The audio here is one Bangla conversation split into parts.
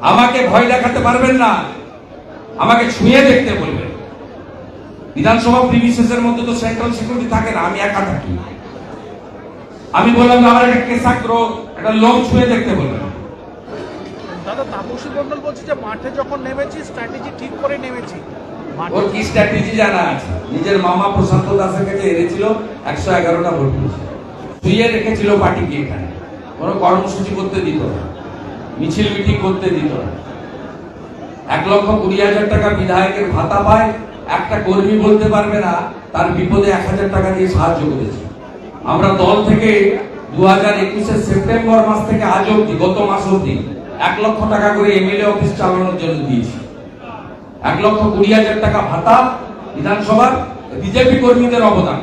আমাকে ভয় দেখাতে পারবেন না। আমাকে ছুঁয়ে দেখতে বলবেন। বিধানসভা প্রিমিসেসের মধ্যে তো সেন্ট্রাল সিকিউরিটি থাকে না আমি একা থাকি। আমি বললাম আমার একটা কেসাগ্র একটা লোক ছুঁয়ে দেখতে বলবেন। দাদা তাপসী মন্ডল বলছে যে মাঠে যখন নেমেছি স্ট্র্যাটেজি ঠিক করে নেমেছি। ওর কি স্ট্র্যাটেজি জানা আছে? নিজের মামা প্রশান্ত দাসের কাছে এনেছিল একশো এগারোটা ভোট। শুয়ে রেখেছিল পার্টিকে এখানে। কোনো কর্মসূচি করতে দিত না। মিছিল মিটিং করতে দিত এক লক্ষ কুড়ি হাজার টাকা বিধায়কের ভাতা পায়, একটা কর্মী বলতে পারবে না, তার বিপদে এক হাজার টাকা দিয়ে সাহায্য করেছে। আমরা দল থেকে দু হাজার একুশের সেপ্টেম্বর মাস থেকে আজ অব্দি গত মাস অব্দি এক লক্ষ টাকা করে এমএলএ অফিস চালানোর জন্য দিয়েছি। এক লক্ষ কুড়ি হাজার টাকা ভাতা, বিধানসভার বিজেপি কর্মীদের অবদান।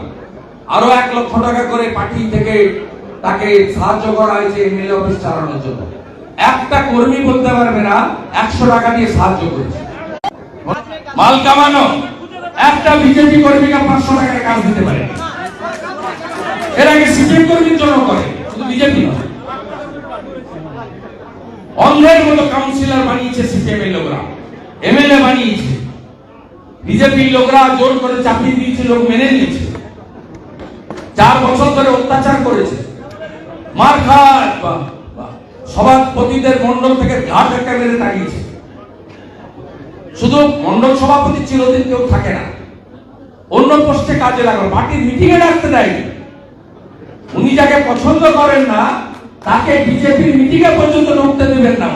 আরও এক লক্ষ টাকা করে পার্টি থেকে তাকে সাহায্য করা হয়েছে এমএলএ অফিস চালানোর জন্য। একটা কর্মী বলতে পারবে না, একশো টাকা দিয়ে সাহায্য করেছে। মাল কামানো, একটা বিজেপি কর্মীকে পাঁচশো টাকার কাজ দিতে পারে। এর আগে সিপিএম কর্মীর জন্য করে, শুধু বিজেপি নয়। অন্ধের মতো কাউন্সিলর বানিয়েছে সিপিএম এর লোকরা, এমএলএ বানিয়েছে। বিজেপির লোকরা জোর করে চাপিয়ে দিয়েছে, লোক মেনে নিয়েছে। চার বছর ধরে অত্যাচার করেছে। মার বাহ। সভাপতিদের মন্ডল থেকে ঘাট একটা মেরে তাড়িয়েছে। শুধু মন্ডল সভাপতি চিরদিন কেউ থাকে না। অন্য পোস্টে কাজে লাগল পার্টির মিটিং এ ডাকতে দেয়নি। উনি যাকে পছন্দ করেন না, তাকে বিজেপির মিটিং এ পর্যন্ত ঢুকতে দেবেন না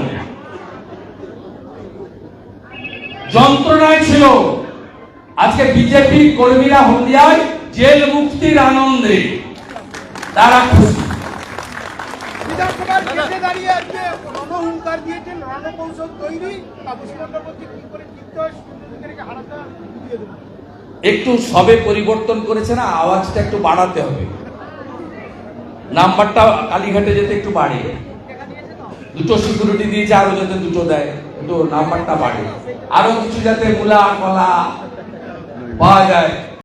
যন্ত্রণায় ছিল। আজকে বিজেপি কর্মীরা হলদিয়ায় জেল মুক্তির আনন্দে, তারা খুশি। বিধানসভার দাঁড়িয়ে তৈরি। একটু সবে পরিবর্তন করেছে না, আওয়াজটা একটু বাড়াতে হবে। নাম্বারটা কালীঘাটে যেতে একটু বাড়ে। দুটো সিকিউরিটি দিয়েছে, আরও যাতে দুটো দেয় একটু নাম্বারটা বাড়ে। আরও কিছু যাতে মূলা কলা পাওয়া যায়।